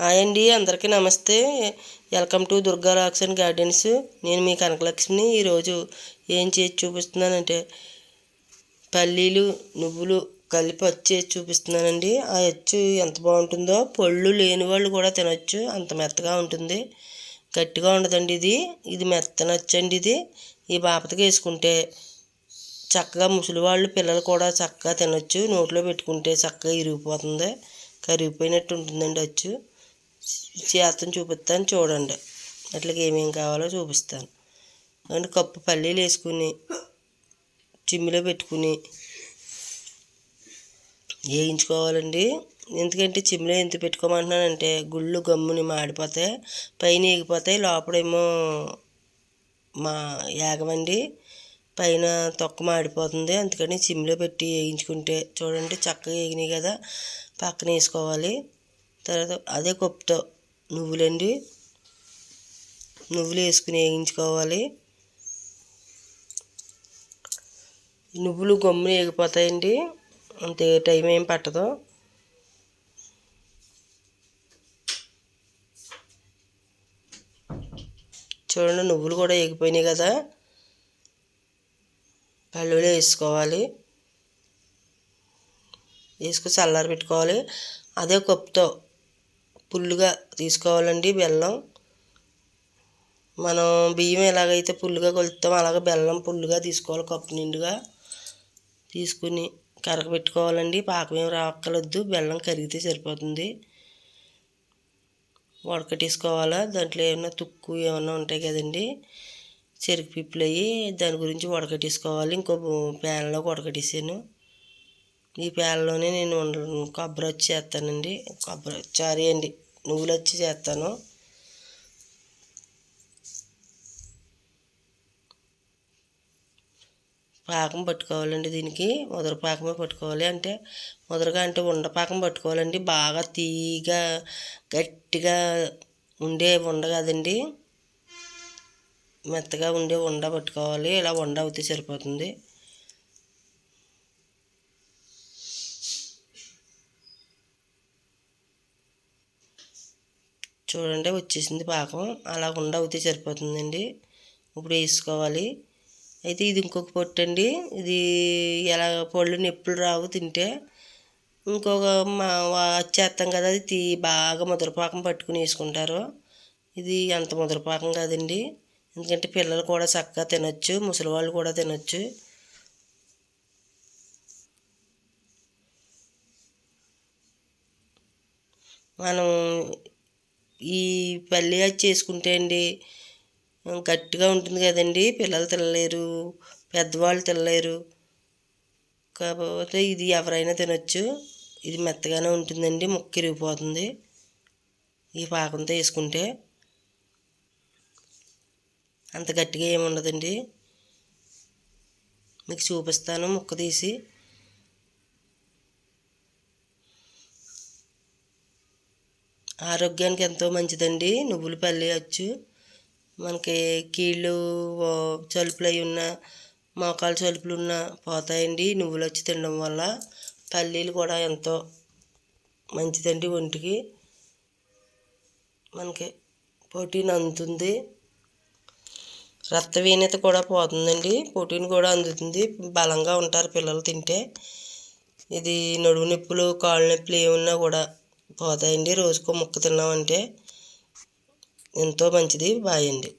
Hi అండి అందరికీ నమస్తే. Welcome to Durga rocks and gardens. నేను మీ కనకలక్ష్మిని ఈరోజు ఏం చేసి చూపిస్తున్నానంటే పల్లీలు నువ్వులు కలిపి అచ్చు వేసి చూపిస్తున్నానండి. ఆ అచ్చు ఎంత బాగుంటుందో పళ్ళు లేని వాళ్ళు కూడా తినొచ్చు. అంత మెత్తగా ఉంటుంది. గట్టిగా ఉండదండి ఇది. ఇది మెత్తనచ్చండి ఇది. ఈ బాపతకి వేసుకుంటే చక్కగా ముసలి వాళ్ళు పిల్లలు కూడా చక్కగా తినొచ్చు. నోట్లో పెట్టుకుంటే చక్కగా ఇరిగిపోతుంది. కరిగిపోయినట్టు ఉంటుందండి అచ్చు. చేతం చూపిస్తాను చూడండి. అట్లకి ఏమేమి కావాలో చూపిస్తాను. అండ్ కప్పు పల్లీలు వేసుకుని చిమ్మిలో పెట్టుకుని వేయించుకోవాలండి. ఎందుకంటే చిమ్మిలో ఎంత పెట్టుకోమంటున్నానంటే గుళ్ళు గమ్ముని మాడిపోతాయి పైన ఎగిపోతాయి లోపడేమో మా యాగమండి. పైన తొక్క మాడిపోతుంది అందుకని చిమ్మిలో పెట్టి వేయించుకుంటే చూడండి చక్కగా వేగినాయి కదా పక్కన వేసుకోవాలి. తర్వాత అదే కప్పుతో నువ్వులండి. నువ్వులు వేసుకుని వేయించుకోవాలి. నువ్వులు గమ్మున వేగిపోతాయండి. అంతే టైం ఏం పట్టదు. చూడండి నువ్వులు కూడా వేగిపోయినాయి కదా. పళ్ళులో వేసుకోవాలి. వేసుకుని చల్లారి పెట్టుకోవాలి అదే కప్పుతో పుల్లుగా తీసుకోవాలండి బెల్లం. మనం బియ్యం ఎలాగైతే పుల్లుగా కొలుస్తామో అలాగే బెల్లం పుల్లుగా తీసుకోవాలి కప్పు నిండుగా తీసుకుని కరగబెట్టుకోవాలండి. పాకం ఏం రాక్కలొద్దు బెల్లం కరిగితే సరిపోతుంది. ఉడకటేసుకోవాలా దాంట్లో ఏమైనా తుక్కు ఏమైనా ఉంటాయి కదండి చెరుకు పిప్పులు అయ్యి దాని గురించి ఉడకటేసుకోవాలి ఇంకో ప్యాన్లో ఉడకటేసాను ఈ పేలలోనే నేను కొబ్బరి వచ్చి చేస్తానండి. కొబ్బరి సారీ అండి. నువ్వులు వచ్చి చేస్తాను. పాకం పట్టుకోవాలండి దీనికి. ముదర పాకమే పట్టుకోవాలి. అంటే ముదరగా అంటే ఉండపాకం పట్టుకోవాలండి. బాగా తీగా గట్టిగా ఉండే ఉండ కదండి. మెత్తగా ఉండే ఉండ పట్టుకోవాలి. ఇలా ఉండ అవుతే సరిపోతుంది. చూడండి వచ్చేసింది పాకం. అలా ఉండ అవుతే సరిపోతుందండి. ఇప్పుడు వేసుకోవాలి. అయితే ఇది ఇంకొక పొట్టు అండి ఇది ఎలా పళ్ళు నొప్పులు రావు తింటే. ఇంకొక మా వచ్చేస్తాం కదా అది తీ బాగా ముద్రపాకం పట్టుకుని వేసుకుంటారు. ఇది అంత ముద్రపాకం కాదండి. ఎందుకంటే పిల్లలు కూడా చక్కగా తినొచ్చు ముసలి వాళ్ళు కూడా తినొచ్చు. మనం ఈ పల్లి అది చేసుకుంటే అండి గట్టిగా ఉంటుంది కదండి. పిల్లలు తినలేరు పెద్దవాళ్ళు తినలేరు. కాకపోతే ఇది ఎవరైనా తినొచ్చు. ఇది మెత్తగానే ఉంటుందండి ముక్క ఇరిగిపోతుంది. ఈ పాకంతో వేసుకుంటే అంత గట్టిగా ఏముండదండి. మీకు చూపిస్తాను ముక్క తీసి. ఆరోగ్యానికి ఎంతో మంచిదండి. నువ్వుల పల్లెవచ్చు మనకి కీళ్ళు చలుపులు అయి ఉన్న మోకాలు చలుపులు ఉన్న పోతాయండి. నువ్వులు వచ్చి తినడం వల్ల పల్లీలు కూడా ఎంతో మంచిదండి ఒంటికి. మనకి ప్రోటీన్ అందుతుంది. రక్తహీనత కూడా పోతుందండి. ప్రోటీన్ కూడా అందుతుంది. బలంగా ఉంటారు పిల్లలు తింటే. ఇది నడువు నొప్పులు కాళ్ళు నొప్పులు ఏమున్నా కూడా పోతాయండి. రోజుకో ముక్క తిన్నామంటే ఎంతో మంచిది బాయ్ అండి